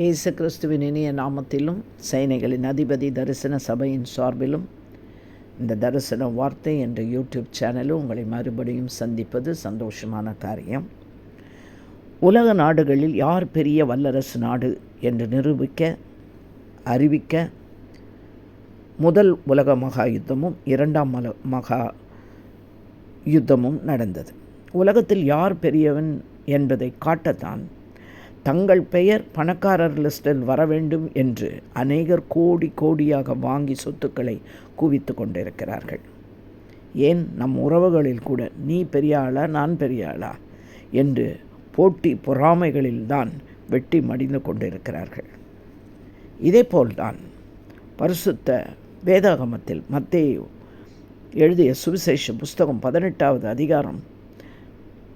இயேசு கிறிஸ்துவின் இனிய நாமத்திலும் சைனைகளின் அதிபதி தரிசன சபையின் சார்பிலும் இந்த தரிசன வார்த்தை என்ற யூடியூப் சேனலும் உங்களை மறுபடியும் சந்திப்பது சந்தோஷமான காரியம். உலக நாடுகளில் யார் பெரிய வல்லரசு நாடு என்று நிரூபிக்க அறிவிக்க முதல் உலக மகா யுத்தமும் இரண்டாம் மல மகா யுத்தமும் நடந்தது. உலகத்தில் யார் பெரியவன் என்பதை காட்டத்தான் தங்கள் பெயர் பணக்காரர் லிஸ்டில் வர வேண்டும் என்று அநேகர் கோடி கோடியாக வாங்கி சொத்துக்களை குவித்து கொண்டிருக்கிறார்கள். ஏன்? நம் உறவுகளில் கூட நீ பெரிய ஆளா நான் பெரிய ஆளா? என்று போட்டி பொறாமைகளில்தான் வெட்டி மடிந்து கொண்டிருக்கிறார்கள். இதேபோல்தான் பரிசுத்த வேதாகமத்தில் மத்தேயு எழுதிய சுவிசேஷ புஸ்தகம் பதினெட்டாவது அதிகாரம்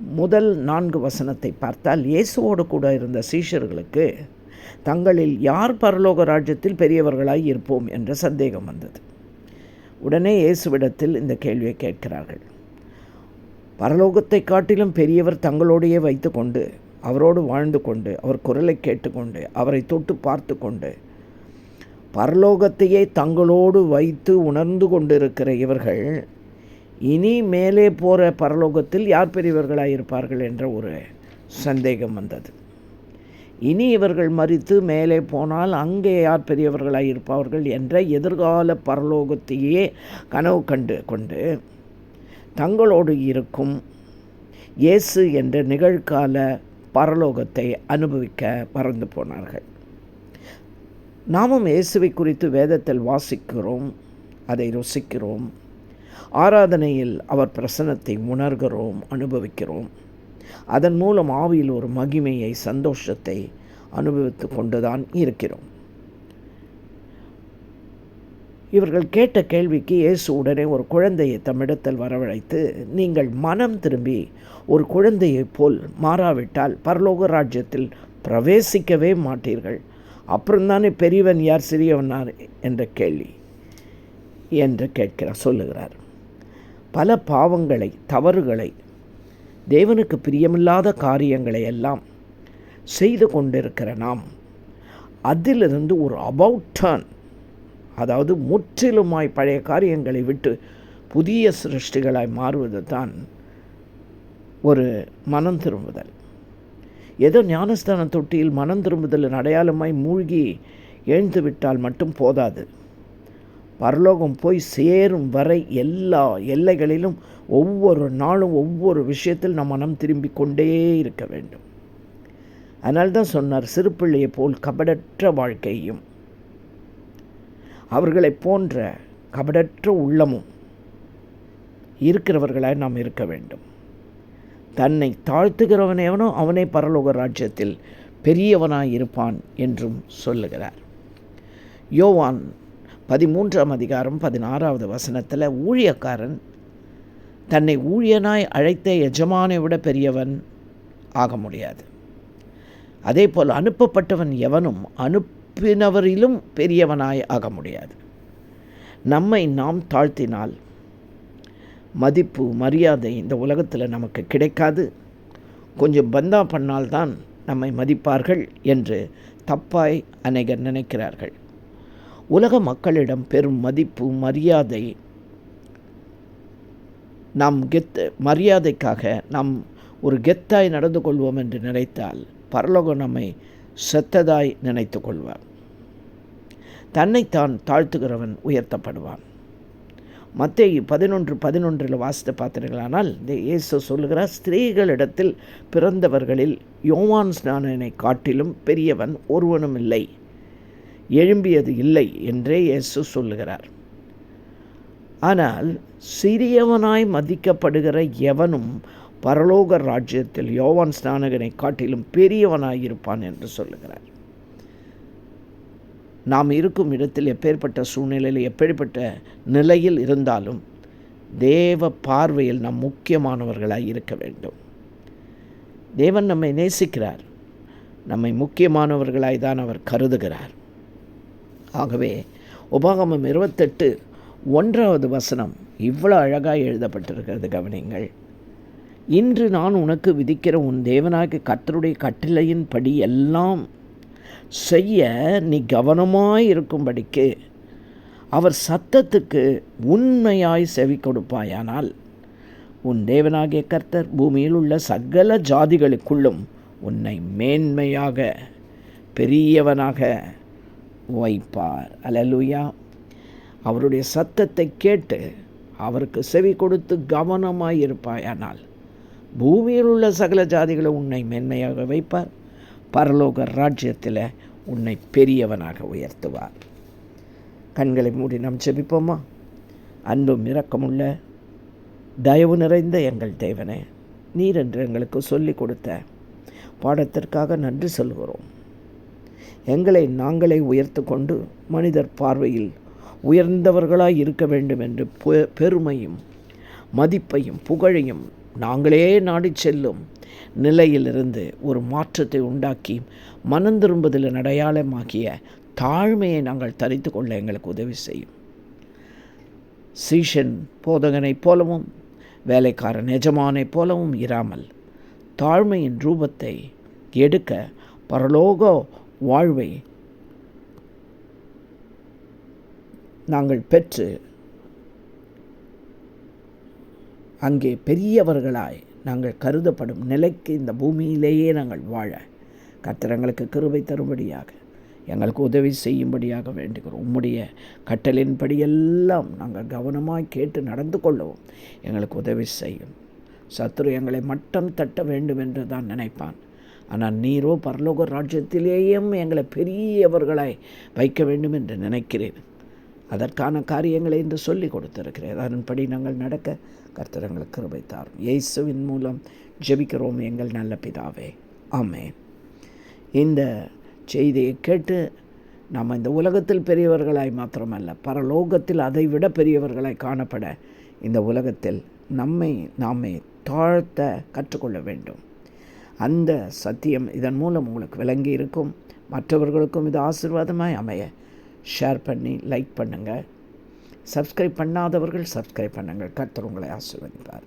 முதல் நான்கு வசனத்தை பார்த்தால் இயேசுவோடு கூட இருந்த சீஷர்களுக்கு தங்களில் யார் பரலோக ராஜ்யத்தில் பெரியவர்களாய் இருப்போம்? என்ற சந்தேகம் வந்தது. உடனே இயேசுவிடத்தில் இந்த கேள்வியை கேட்கிறார்கள். பரலோகத்தை காட்டிலும் பெரியவர் தங்களோடையே வைத்துக்கொண்டு அவரோடு வாழ்ந்து கொண்டு அவர் குரலை கேட்டுக்கொண்டு அவரை தொட்டு பார்த்து கொண்டு பரலோகத்தையே தங்களோடு வைத்து உணர்ந்து கொண்டிருக்கிற இவர்கள் இனி மேலே போகிற பரலோகத்தில் யார் பெரியவர்களாக இருப்பார்கள் என்ற ஒரு சந்தேகம் வந்தது. இனி இவர்கள் மறித்து மேலே போனால் அங்கே யார் பெரியவர்களாக இருப்பார்கள் என்ற எதிர்கால பரலோகத்தையே கனவு கண்டு கொண்டு தங்களோடு இருக்கும் இயேசு என்ற நிகழ்கால பரலோகத்தை அனுபவிக்க மறந்து போனார்கள். நாமும் இயேசுவை குறித்து வேதத்தில் வாசிக்கிறோம் அதை ருசிக்கிறோம். ஆராதனையில் அவர் பிரசனத்தை உணர்கிறோம் அனுபவிக்கிறோம். அதன் மூலம் ஆவியில் ஒரு மகிமையை சந்தோஷத்தை அனுபவித்து கொண்டுதான் இருக்கிறோம். இவர்கள் கேட்ட கேள்விக்கு இயேசு உடனே ஒரு குழந்தையை தம்மிடத்தில் வரவழைத்து நீங்கள் மனம் திரும்பி ஒரு குழந்தையைப் போல் மாறாவிட்டால் பரலோக ராஜ்யத்தில் பிரவேசிக்கவே மாட்டீர்கள். அப்புறம்தானே பெரியவன் யார் சிறியவனார் என்ற கேள்வி. என்று கேட்கிறார் சொல்லுகிறார். பல பாவங்களை தவறுகளை தேவனுக்கு பிரியமில்லாத காரியங்களை எல்லாம் செய்து கொண்டிருக்கிற நாம் அதிலிருந்து ஒரு அபவுட் டர்ன் அதாவது முற்றிலுமாய் பழைய காரியங்களை விட்டு புதிய சிருஷ்டிகளாய் மாறுவது தான் ஒரு மனம் திரும்புதல். ஏதோ ஞானஸ்தான தொட்டியில் மனம் திரும்புதலின் அடையாளமாய் மூழ்கி எழுந்து விட்டால் மட்டும் போதாது. பரலோகம் போய் சேரும் வரை எல்லா எல்லைகளிலும் ஒவ்வொரு நாளும் ஒவ்வொரு விஷயத்தில் நம் மனம் திரும்பி கொண்டே இருக்க வேண்டும். அதனால்தான் சொன்னார் சிறுபிள்ளையை போல் கபடற்ற வாழ்க்கையும் அவர்களைப் போன்ற கபடற்ற உள்ளமும் இருக்கிறவர்களாய் நாம் இருக்க வேண்டும். தன்னை தாழ்த்துகிறவனேவனோ அவனே பரலோக ராஜ்யத்தில் பெரியவனாய் இருப்பான் என்றும் சொல்லுகிறார். யோவான் பதிமூன்றாம் அதிகாரம் பதினாறாவது வசனத்தில் ஊழியக்காரன் தன்னை ஊழியனாய் அழைத்த எஜமானை விட பெரியவன் ஆக முடியாது. அதே போல் அனுப்பப்பட்டவன் எவனும் அனுப்பினவரிலும் பெரியவனாய் ஆக முடியாது. நம்மை நாம் தாழ்த்தினால் மதிப்பு மரியாதை இந்த உலகத்தில் நமக்கு கிடைக்காது. கொஞ்சம் பந்தா பண்ணால்தான் நம்மை மதிப்பார்கள் என்று தப்பாய் அநேகர் நினைக்கிறார்கள். உலக மக்களிடம் பெரும் மதிப்பு மரியாதை. நாம் கெத்து மரியாதைக்காக நாம் ஒரு கெத்தாய் நடந்து கொள்வோம் என்று நினைத்தால் பரலோகம் நம்மை செத்ததாய் நினைத்து கொள்வார். தன்னைத்தான் தாழ்த்துகிறவன் உயர்த்தப்படுவான். மத்திய பதினொன்று பதினொன்றில் வாசித்து பார்த்தீர்களானால் இந்த இயேசு சொல்லுகிறார் ஸ்திரீகளிடத்தில் பிறந்தவர்களில் யோவான் ஸ்நானனை காட்டிலும் பெரியவன் ஒருவனும் இல்லை எழும்பியது இல்லை என்றே இயேசு சொல்லுகிறார். ஆனால் சிறியவனாய் மதிக்கப்படுகிற எவனும் பரலோக ராஜ்யத்தில் யோவான் ஸ்நானகனை காட்டிலும் பெரியவனாய் இருப்பான் என்று சொல்லுகிறார். நாம் இருக்கும் இடத்தில் எப்பேற்பட்ட சூழ்நிலையில் எப்படிப்பட்ட நிலையில் இருந்தாலும் தேவ பார்வையில் நாம் முக்கியமானவர்களாக இருக்க வேண்டும். தேவன் நம்மை நேசிக்கிறார். நம்மை முக்கியமானவர்களாய் தான் அவர் கருதுகிறார். ஆகவே உபாகமம் இருபத்தெட்டு ஒன்றாவது வசனம் இவ்வளோ அழகாக எழுதப்பட்டிருக்கிறது கவனிங்கள் இன்று நான் உனக்கு விதிக்கிற உன் தேவனாகிய கர்த்தருடைய கட்டளையின்படி எல்லாம் செய்ய நீ கவனமாய் இருக்கும்படிக்கு அவர் சத்தத்துக்கு உண்மையாய் செவி கொடுப்பாயானால் உன் தேவனாகிய கர்த்தர் பூமியில் உள்ள சகல ஜாதிகளுக்குள்ளும் உன்னை மேன்மையாக பெரியவனாக வைப்பார். அலலுயா அவருடைய சத்தத்தை கேட்டு அவருக்கு செவி கொடுத்து கவனமாய் இருப்பாயானால் பூமியில் உள்ள சகல ஜாதிகளை உன்னை மென்மையாக வைப்பார். பரலோக ராஜ்யத்தில் உன்னை பெரியவனாக உயர்த்துவார். கண்களை மூடி நாம் செபிப்போமா அன்பும் இரக்கமுள்ள தயவு நிறைந்த எங்கள் தேவனே நீர் என்று எங்களுக்கு சொல்லிக் கொடுத்த பாடத்திற்காக நன்றி சொல்கிறோம் எங்களை நாங்களே உயர்த்து கொண்டு மனிதர் பார்வையில் உயர்ந்தவர்களாய் இருக்க வேண்டும் என்று பெருமையும் மதிப்பையும் புகழையும் நாங்களே நாடி செல்லும் நிலையிலிருந்து ஒரு மாற்றத்தை உண்டாக்கி மனம் திரும்புதலின் அடையாளமாகிய தாழ்மையை நாங்கள் தரித்து கொள்ள எங்களுக்கு உதவி செய்யும். சீஷன் போதகனைப் போலவும் வேலைக்காரன் எஜமானைப் போலவும் இராமல் தாழ்மையின் ரூபத்தை எடுக்க பரலோக வாழ்வை நாங்கள் பெற்று அங்கே பெரியவர்களாய் நாங்கள் கருதப்படும் நிலைக்கு இந்த பூமியிலேயே நாங்கள் வாழ கத்திரங்களுக்கு கிருபை தரும்படியாக எங்களுக்கு உதவி செய்யும்படியாக வேண்டுகிறோம். உம்முடைய கட்டளின்படியெல்லாம் நாங்கள் கவனமாக கேட்டு நடந்து கொள்ளவும் எங்களுக்கு உதவி செய்யும். சத்ரு எங்களை மட்டம் தட்ட வேண்டும் என்று தான் நினைப்பான். ஆனால் நீரோ பரலோக ராஜ்யத்திலேயும் எங்களை பெரியவர்களாய் வைக்க வேண்டும் என்று நினைக்கிறேன். அதற்கான காரியங்களை என்று சொல்லி கொடுத்திருக்கிறேன். அதன்படி நாங்கள் நடக்க கர்த்தரங்களுக்கு கிருபை இயேசுவின் மூலம் ஜெபிக்கிறோம் எங்கள் நல்ல பிதாவே. ஆமே இந்த செய்தியை கேட்டு நாம் இந்த உலகத்தில் பெரியவர்களாய் மாத்திரமல்ல பரலோகத்தில் அதை விட பெரியவர்களாய் காணப்பட இந்த உலகத்தில் நம்மை நாமே தாழ்த்த கற்றுக்கொள்ள வேண்டும். அந்த சத்தியம் இதன் மூலம் உங்களுக்கு விளங்கி இருக்கும். மற்றவர்களுக்கும் இது ஆசிர்வாதமாய் அமைய. ஷேர் பண்ணி லைக் பண்ணுங்கள் சப்ஸ்கிரைப் பண்ணாதவர்கள் சப்ஸ்கிரைப் பண்ணுங்கள். கர்த்தர் உங்களை ஆசிர்வதிப்பார்.